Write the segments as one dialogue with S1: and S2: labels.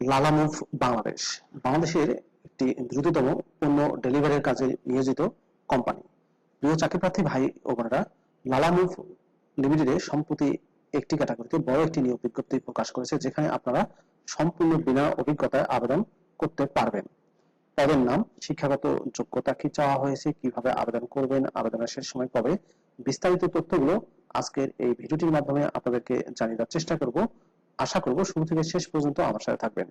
S1: Lalamove Bangladesh. বাংলাদেশের একটি দ্রুততম পণ্য ডেলিভারির কাজে নিয়োজিত কোম্পানি। প্রিয় চাকরি প্রার্থী ভাই ও বোনেরা লালামুভ লিমিটেডে সম্প্রতি একটি ক্যাটাগরিতে বড় একটি নিয়োগ বিজ্ঞপ্তি প্রকাশ করেছে, যেখানে আপনারা সম্পূর্ণ বিনা অভিজ্ঞতায় আবেদন করতে পারবেন। পদের নাম, শিক্ষাগত যোগ্যতা কি চাওয়া হয়েছে, কীভাবে আবেদন করবেন, আবেদনের শেষ সময় কবে, বিস্তারিত তথ্যগুলো আজকের এই ভিডিওটির মাধ্যমে আপনাদেরকে জানিয়ে দেওয়ার চেষ্টা করব। আশা করব শুরু থেকে শেষ পর্যন্ত আমার সাথে থাকবেন।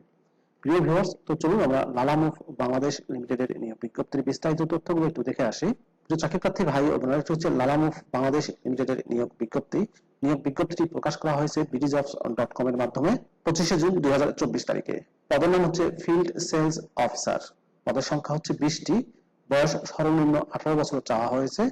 S1: প্রিয় ভিউয়ার্স তো চলুন আমরা লালামুভ বাংলাদেশ লিমিটেডের নিয়োগ বিজ্ঞপ্তির বিস্তারিত তথ্যগুলো একটু দেখে আসি। প্রিয় চাকরি প্রার্থী ভাই ও বোনেরা হচ্ছে লালামুভ বাংলাদেশ লিমিটেডের নিয়োগ বিজ্ঞপ্তি। নিয়োগ বিজ্ঞপ্তিটি প্রকাশ করা হয়েছে বিডিজবস ডট কম এর মাধ্যমে পঁচিশে জুন দুই হাজার চব্বিশ তারিখে। পদের নাম হচ্ছে ফিল্ড সেলস অফিসার পদের সংখ্যা হচ্ছে বিশটি। বয়স সর্বনিম্ন আঠারো বছর চাওয়া হয়েছে।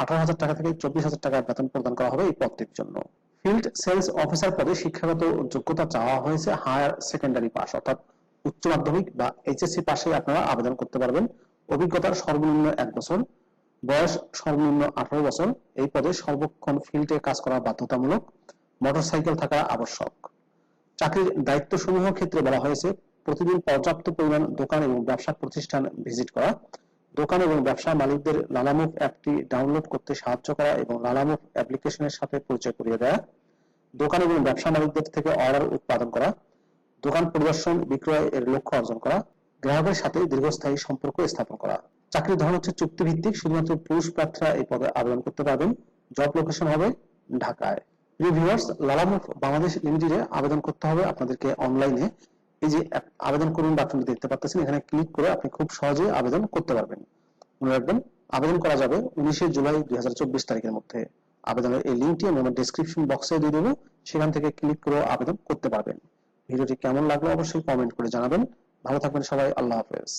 S1: আঠারো হাজার টাকা থেকে চব্বিশ হাজার টাকা বেতন প্রদান করা হবে এই পদটির জন্য। ফিল্ড সেলস অফিসার পদে শিক্ষাগত যোগ্যতা চাওয়া হয়েছে হায়ার সেকেন্ডারি পাস, অর্থাৎ উচ্চ মাধ্যমিক বা এইচএসসি পাশে আপনারা আবেদন করতে পারবেন। অভিজ্ঞতার সর্বনিম্ন এক বছর, বয়স সর্বনিম্ন আঠারো বছর, এই পদে সর্বক্ষণ ফিল্ডে কাজ করা বাধ্যতামূলক, মোটরসাইকেল থাকা আবশ্যক। চাকরির দায়িত্ব সমূহ ক্ষেত্রে বলা হয়েছে, প্রতিদিন পর্যাপ্ত পরিমাণ দোকান এবং ব্যবসা প্রতিষ্ঠান ভিজিট করা দোকান এবং ব্যবসা মালিকদের লালামুভ অ্যাপটি ডাউনলোড করতে সাহায্য করা এবং লালামুভ অ্যাপ্লিকেশনের সাথে পরিচয় করিয়ে দেওয়া দোকান এবং ব্যবসা মালিকদের থেকে অর্ডার উৎপাদন করা, দোকান পরিদর্শন, বিক্রয় এর লক্ষ্য অর্জন করা, গ্রাহকের সাথে দীর্ঘস্থায়ী সম্পর্ক স্থাপন করা। চাকরির ধরন হচ্ছে চুক্তিভিত্তিক, শুধুমাত্র পুরুষ প্রার্থীরা এই পদে আবেদন করতে পারবেন। জব লোকেশন হবে ঢাকায়। প্রিয় ভিউয়ার্স লালামুভ বাংলাদেশ লিমিটেডে আবেদন করতে হবে আপনাদেরকে অনলাইনে এই যে আবেদন করুন বাটনটি দেখতে পাচ্ছেন এখানে ক্লিক করে আপনি খুব সহজেই আবেদন করতে পারবেন। মনে রাখবেন, আবেদন করা যাবে উনিশে জুলাই দুই হাজার চব্বিশ তারিখের মধ্যে। আবেদনের এই লিঙ্কটি আমি আমার ডিসক্রিপশন বক্সে দিয়ে দেবো, সেখান থেকে ক্লিক করে আবেদন করতে পারবেন। ভিডিওটি কেমন লাগল অবশ্যই কমেন্ট করে জানাবেন। ভালো থাকবেন সবাই, আল্লাহ হাফেজ।